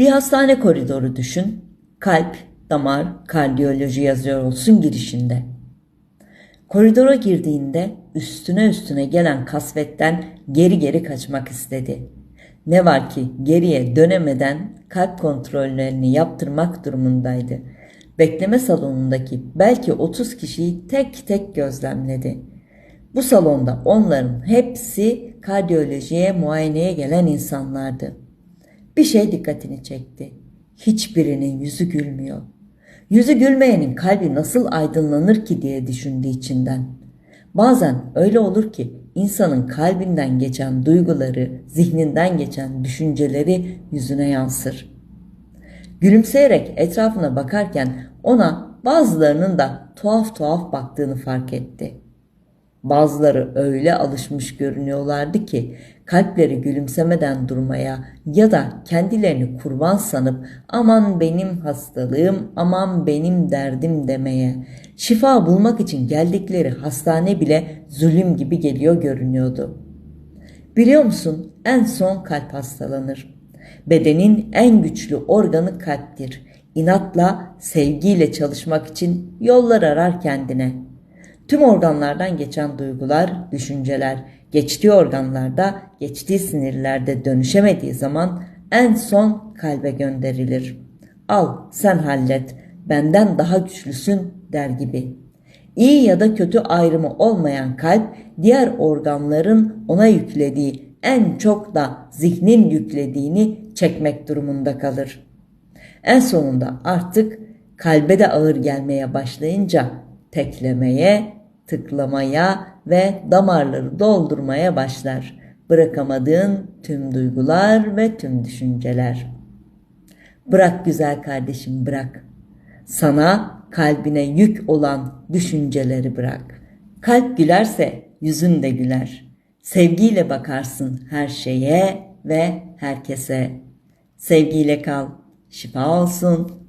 Bir hastane koridoru düşün. Kalp, damar, kardiyoloji yazıyor olsun girişinde. Koridora girdiğinde üstüne üstüne gelen kasvetten geri geri kaçmak istedi. Ne var ki geriye dönemeden kalp kontrollerini yaptırmak durumundaydı. Bekleme salonundaki belki 30 kişiyi tek tek gözlemledi. Bu salonda onların hepsi kardiyolojiye muayeneye gelen insanlardı. Bir şey dikkatini çekti. Hiçbirinin yüzü gülmüyor. Yüzü gülmeyenin kalbi nasıl aydınlanır ki diye düşündü içinden. Bazen öyle olur ki insanın kalbinden geçen duyguları, zihninden geçen düşünceleri yüzüne yansır. Gülümseyerek etrafına bakarken ona bazılarının da tuhaf tuhaf baktığını fark etti. Bazıları öyle alışmış görünüyorlardı ki kalpleri gülümsemeden durmaya ya da kendilerini kurban sanıp aman benim hastalığım, aman benim derdim demeye, şifa bulmak için geldikleri hastane bile zulüm gibi geliyor görünüyordu. Biliyor musun en son kalp hastalanır. Bedenin en güçlü organı kalptir. İnatla, sevgiyle çalışmak için yollar arar kendine. Tüm organlardan geçen duygular, düşünceler, geçtiği organlarda, geçtiği sinirlerde dönüşemediği zaman en son kalbe gönderilir. Al sen hallet, benden daha güçlüsün der gibi. İyi ya da kötü ayrımı olmayan kalp diğer organların ona yüklediği en çok da zihnin yüklediğini çekmek durumunda kalır. En sonunda artık kalbe de ağır gelmeye başlayınca teklemeye, tıklamaya ve damarları doldurmaya başlar. Bırakamadığın tüm duygular ve tüm düşünceler. Bırak güzel kardeşim bırak. Sana kalbine yük olan düşünceleri bırak. Kalp gülerse yüzün de güler. Sevgiyle bakarsın her şeye ve herkese. Sevgiyle kal. Şifa olsun.